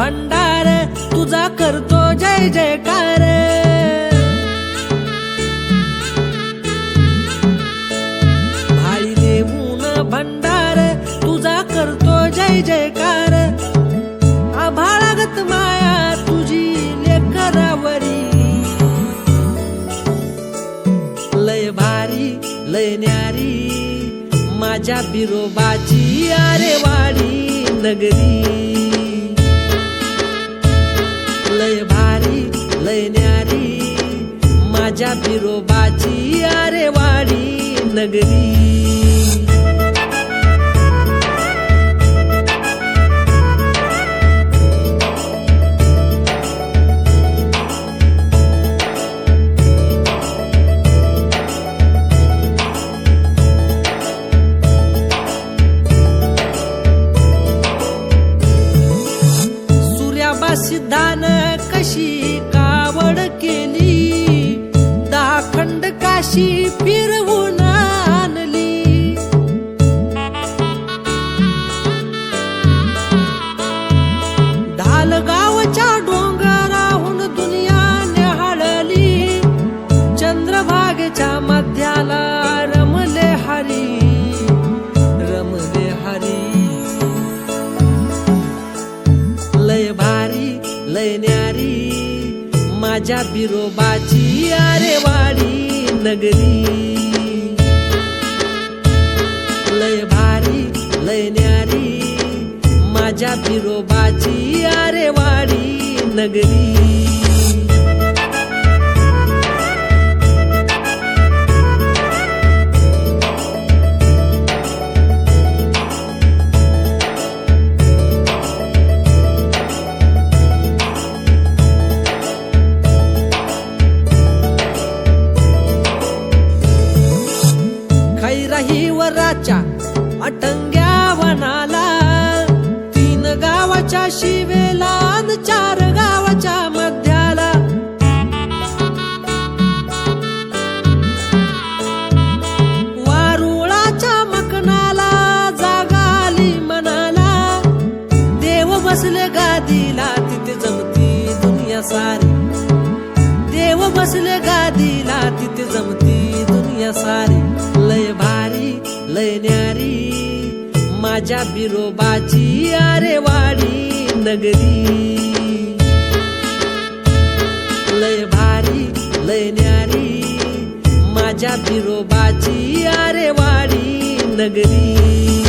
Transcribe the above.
भंडार तुझा करतो जय जयकार. भाळी देऊन भंडार तुझा करतो जय जयकार. आभाळागत माया तुझी लेकरावरी. लय भारी लय न्यारी माझ्या बिरोबाची आरे वाडी नगरी. लय न्यारी माझ्या बिरोबाची अरे वाडी नगरी. सूर्याबा सिद्धान कशी अशी फिरवून आणली. ढालगावच्या डोंगराहून दुनिया निहाळली. चंद्रभागेच्या मध्याला रमले हरी रमले हरी. लय भारी लय न्यारी माझ्या बिरोबाची आरे वाडी नगरी. लय भारी लय न्यारी माझ्या बिरोबाची आरे वाडी नगरी. खैराही अटंग्या वनाला. तीन गावाच्या शिवेला चार गावाच्या मध्याला. वारुळाच्या मकनाला जागा आली मनाला. देव बसले गादीला तिथे जमती दुनिया सारी. देव बसले गादीला तिथे जमती न्यारी माझ्या बिरोबाची आरे वाडी नगरी. लय भारी लय न्यारी माझ्या बिरोबाची आरे वाडी नगरी.